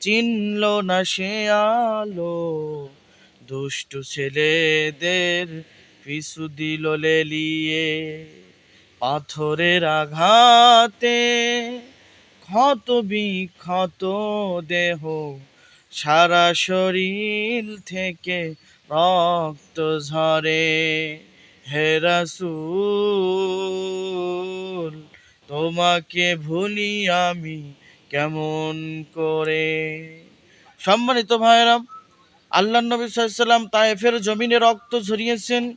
চিনল না সে আলো। দুষ্টু ছেলেদের পিছু দিল লেলিয়ে। পাথরের আঘাতে ক্ষত বিক্ষত দেহ। সারা শরীর থেকে রক্ত ঝরে হে রাসূল, তোমাকে ভুলি আমি কেমন করে? সম্মানিত ভাইরাম আল্লাহ নবী সাল্লাম তায়েফের জমিনে রক্ত ঝরিয়েছেন।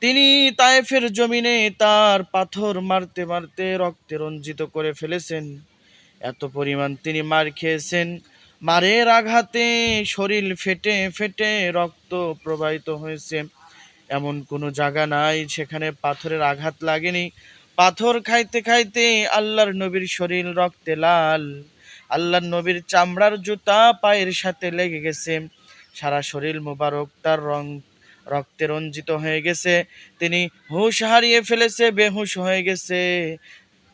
তিনি তায়েফের জমিনে তার পাথর মারতে মারতে রক্তে রঞ্জিত করে ফেলেছেন। এত পরিমাণ তিনি মার খেয়েছেন। মারের আঘাতে শরীর ফেটে ফেটে রক্ত প্রবাহিত হয়েছে। এমন কোনো জায়গা নাই, সেখানে পাথরের আঘাত লাগেনি। পাথর খাইতে খাইতে আল্লাহর নবীর শরীর রক্তে লাল। আল্লাহর নবীর চামড়ার জুতা পায়ের সাথে লেগে গেছে। সারা শরীর মোবারক তার রং, রক্তে রঞ্জিত হয়ে গেছে। তিনি হুঁশ হারিয়ে ফেলেছে, বেহুশ হয়ে গেছে।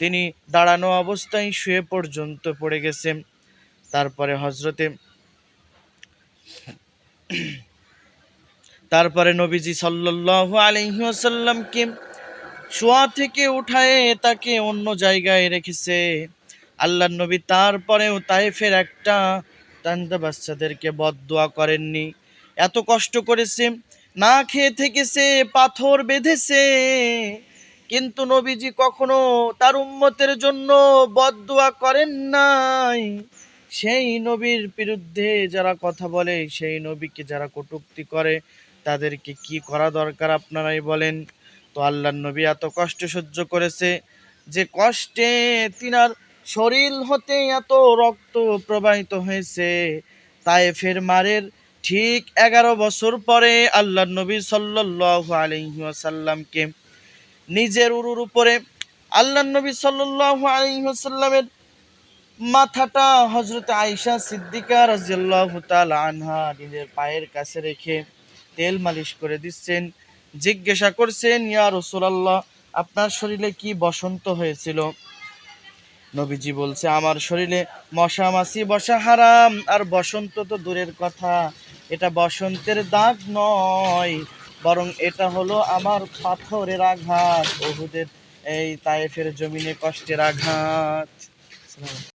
তিনি দাঁড়ানো অবস্থায় শুয়ে পর্যন্ত পড়ে গেছে। তারপরে হজরতে তারপরে নবীজি সাল্লাল্লাহু আলাইহি ওয়াসাল্লামকে শোয়া থেকে উঠায়ে তাকে অন্য জায়গায় রেখেছে। আল্লাহর নবী তারপরেও তাইফের একটা তান্দা বাচ্চাদেরকে বদদোয়া করেননি। এত কষ্ট করেছে, না খেয়ে থেকেছে, পাথর বেঁধেছে। কিন্তু নবীজি কখনো তার উম্মতের জন্য বদদোয়া করেন নাই। সেই নবীর বিরুদ্ধে যারা কথা বলে, সেই নবীকে যারা কটূক্তি করে, তাদেরকে কি করা দরকার আপনারাই বলেন। তো আল্লাহর নবী এত কষ্ট সহ্য করেছে যে কষ্টে তিনার শরীর হতে এত রক্ত প্রবাহিত হয়েছে। তায়েফের মারের ঠিক এগারো বছর পরে আল্লাহ নবী সাল্লাল্লাহু আলাইহি ওয়াসাল্লামকে নিজের উরুর উপরে আল্লাহ নবী সাল্লাল্লাহু আলাইহি ওয়াসাল্লামের মাথাটা হজরত আয়েশা সিদ্দিকা রাজিয়াল্লাহু তাআলা আনহা নিজের পায়ের কাছে রেখে তেল মালিশ করে দিচ্ছেন। জিজ্ঞাসা করছেন ইয়া রাসূলুল্লাহ, আপনার শরীরে কি বসন্ত হয়েছিল? নবীজি বলছে, আমার শরীরে মশা মাছি বসা হারাম, আর বসন্ত তো দূরের কথা। এটা বসন্তের দাগ নয়, বরং এটা হলো আমার পাথরের আঘাত, ওহুদের এই তায়েফের জমিনে কষ্টের আঘাত।